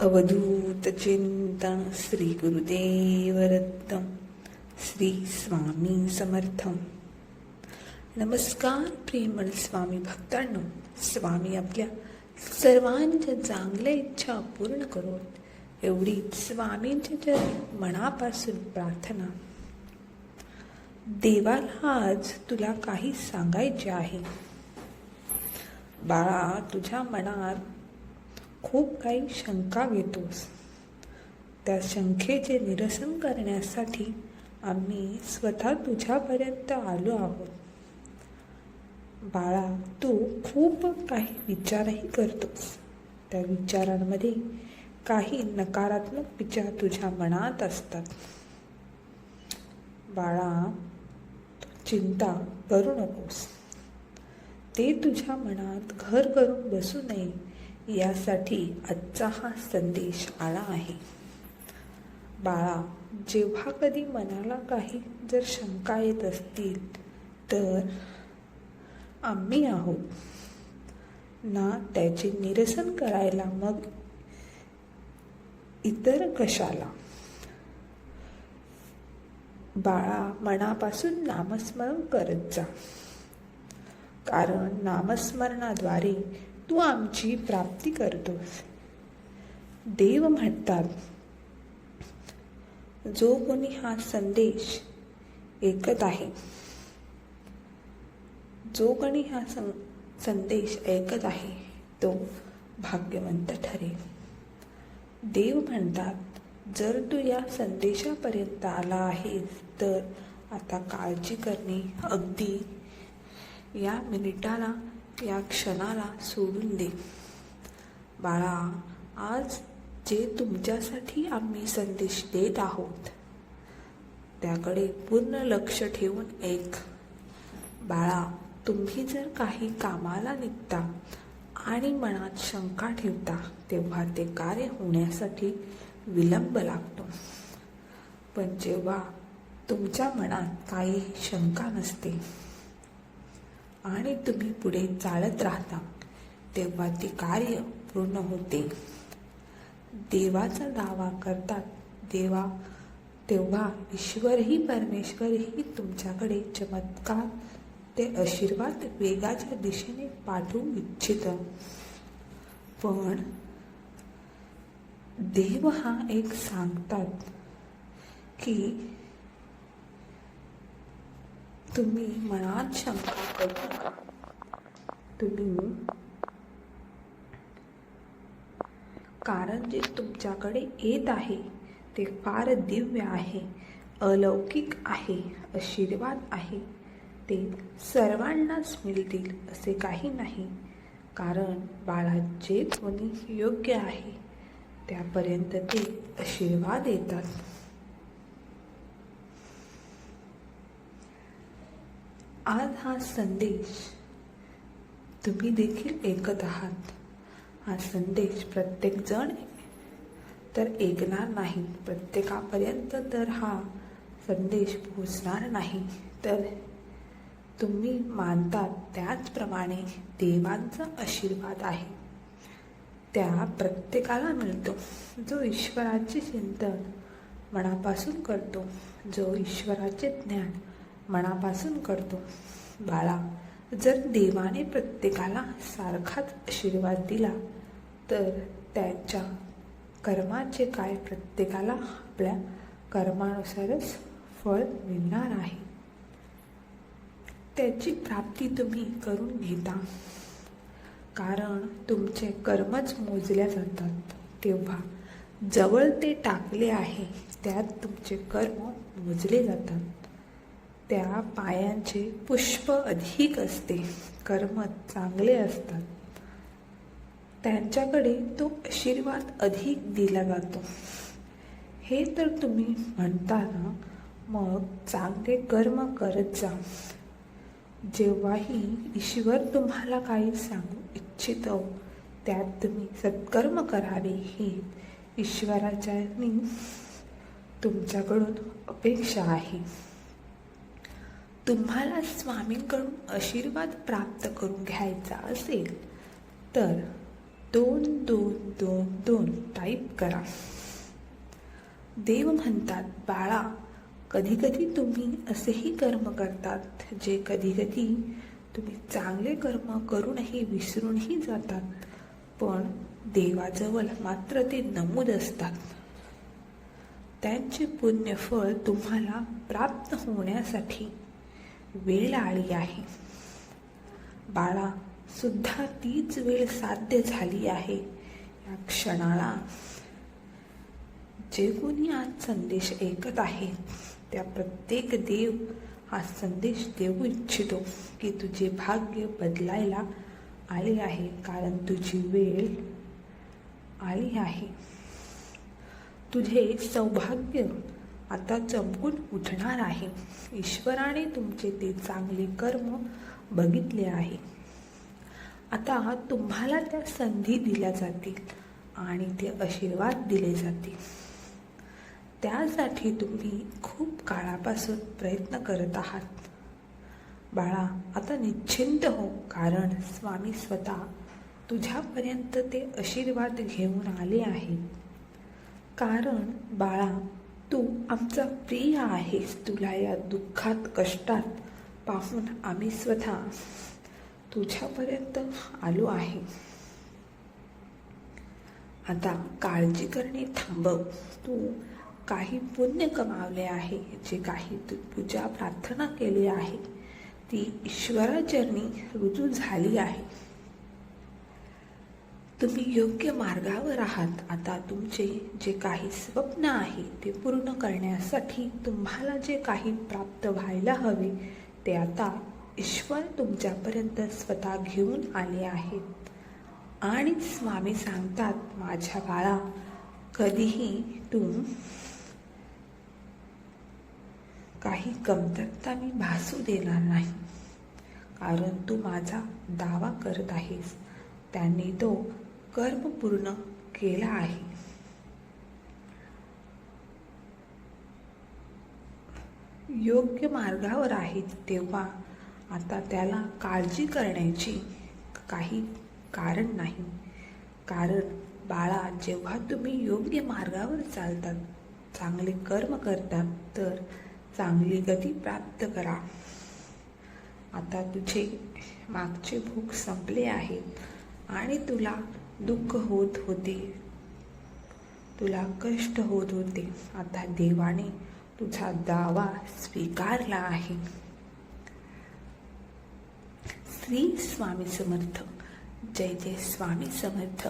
अवधूत चिंतन श्री गुरुदेव श्री स्वामी समर्थम. नमस्कार प्रेमळ स्वामी भक्तांनो स्वामी आपल्या सर्वांच्या चांगल्या इच्छा पूर्ण करोत एवढीच स्वामींच्या चरणी मनापासून प्रार्थना. देवाला आज तुला काही सांगायचे आहे. बाळा तुझ्या मनात खूप काही शंका घेतोस त्या शंकेचे निरसन करण्यासाठी आम्ही स्वतः तुझ्यापर्यंत आलो आहोत. बाळा तू खूप काही विचारही करतोस. त्या विचारांमध्ये काही नकारात्मक विचार तुझ्या मनात असतात. बाळा चिंता करू नकोस. ते तुझ्या मनात घर करून बसू नये. यासाठी आजचा हा संदेश आला आहे. बाळा जेव्हा कधी मनाला काही जर शंका येत असतील तर आम्ही आहोत. ना त्याचे निरसन करायला मग इतर कशाला? बाळा मनापासून नामस्मरण करत जा. कारण नामस्मरणाद्वारे तू आमची प्राप्ती करतोस. देव म्हणतात जो कोणी हा संदेश ऐकत आहे जो कोणी हा सं संदेश ऐकत आहे तो भाग्यवंत ठरेल. देव म्हणतात जर तू या संदेशापर्यंत आला आहेस तर आता काळजी करणे अगदी या मिनिटाला या क्षणाला सोडून दे. बाळा आज जे तुमच्यासाठी आम्ही संदेश देत आहोत त्याकडे पूर्ण लक्ष ठेवून ऐक. बाळा तुम्ही जर काही कामाला निघता आणि मनात शंका ठेवता तेव्हा ते कार्य होण्यासाठी विलंब लागतो. पण जेव्हा तुमच्या मनात काही शंका नसते आणि तुम्ही पुढे चालत राहता तेव्हा ते कार्य पूर्ण होते. देवाचा दावा करतात. देवा तेव्हा ईश्वरही परमेश्वरही तुमच्याकडे चमत्कार ते आशीर्वाद वेगाच्या दिशेने पाठवू इच्छित. पण देव हा एक सांगतात की तुम्ही मनात शंका करू नका. तुम्ही कारण जे तुमच्याकडे येत आहे ते फार दिव्य आहे अलौकिक आहे आशीर्वाद आहे. ते सर्वांनाच मिळतील असे काही नाही. कारण बाळा जे कोणी योग्य आहे त्यापर्यंत ते आशीर्वाद येतात आज हा संदेश तुम्ही देखील ऐकत आहात. हा संदेश प्रत्येकजण तर ऐकणार नाही. प्रत्येकापर्यंत तर हा संदेश पोचणार नाही. तर तुम्ही मानतात त्याचप्रमाणे देवांचा आशीर्वाद आहे. त्या प्रत्येकाला मिळतो. जो ईश्वराचे चिंतन मनापासून करतो जो ईश्वराचे ज्ञान मनापासून करतो. बाळा जर देवाने प्रत्येकाला सारखाच आशीर्वाद दिला तर त्यांच्या कर्माचे काय प्रत्येकाला आपल्या कर्मानुसारच फळ मिळणार आहे. त्याची प्राप्ती तुम्ही करून घेता. कारण तुमचे कर्मच मोजल्या जातात. तेव्हा जवळ ते टाकले आहे त्यात तुमचे कर्म मोजले जातात. त्या पायांचे पुष्प अधिक असते. कर्म चांगले असतात. त्यांच्याकडे तो आशीर्वाद अधिक दिला जातो. हे तर तुम्ही म्हणता ना मग चांगले कर्म करत जा. जेव्हाही ईश्वर तुम्हाला काही सांगू इच्छितो त्यात तुम्ही सत्कर्म करावे ही ईश्वराच्या तुमच्याकडून अपेक्षा आहे. तुम्हाला स्वामींकडून आशीर्वाद प्राप्त करून घ्यायचा असेल तर दोन दोन दोन दोन टाईप करा. देव म्हणतात बाळा कधी कधी तुम्ही असेही कर्म करतात जे कधी कधी तुम्ही चांगले कर्म करूनही विसरूनही जातात पण देवाजवळ मात्र ते नमूद असतात. त्यांचे पुण्यफळ तुम्हाला प्राप्त होण्यासाठी वेळ आली आहे. बाळा सुद्धा तीच वेळ साध्य झाली आहे. या क्षणाला जे कोणी आज संदेश ऐकत आहे. त्या प्रत्येक देव हा संदेश देऊ इच्छितो की तुझे भाग्य बदलायला आले आहे. कारण तुझी वेळ आली आहे. तुझे सौभाग्य आता चमकून उठणार आहे. ईश्वराने तुमचे ते चांगले कर्म बघितले आहे. आता तुम्हाला त्या संधी दिल्या जातील आणि ते आशीर्वाद दिले जातील. त्यासाठी तुम्ही खूप काळापासून प्रयत्न करत आहात. बाळा आता निश्चिंत हो कारण स्वामी स्वतः तुझ्यापर्यंत ते आशीर्वाद घेऊन आले आहे कारण बाळा तू आमचा प्रिय आहेस. तुला या दुःखात कष्टात पाहून आम्ही स्वतः तुझ्यापर्यंत आलो आहे. आता काळजी करणे थांबव तू काही पुण्य कमावले आहे जे काही तू पूजा प्रार्थना केली आहे. ती ईश्वराचरणी रुजू झाली आहे. तुम्ही योग्य मार्गावर आहात. आता तुमचे जे काही स्वप्न आहे ते पूर्ण करण्यासाठी तुम्हाला जे काही प्राप्त व्हायला हवे ते आता ईश्वर तुमच्यापर्यंत स्वतः घेऊन आले आहेत. आणि स्वामी सांगतात माझ्या बाळा कधीही तू काही कमतरता मी भासू देणार नाही कारण तू माझा दावा करत आहेस. त्यांनी तो कर्म पूर्ण केला आहे. योग्य मार्गावर आहेत तेव्हा आता त्याला काळजी करण्याची काही कारण नाही. कारण बाळा जेव्हा तुम्ही योग्य मार्गावर चालतात चांगले कर्म करतात तर चांगली गती प्राप्त करा. आता तुझे मागचे भूक संपले आहेत आणि तुला दुःख होत होते. तुला कष्ट होत होते. आता देवाने तुझा दावा स्वीकारला आहे. श्री स्वामी समर्थ. जय जय स्वामी समर्थ.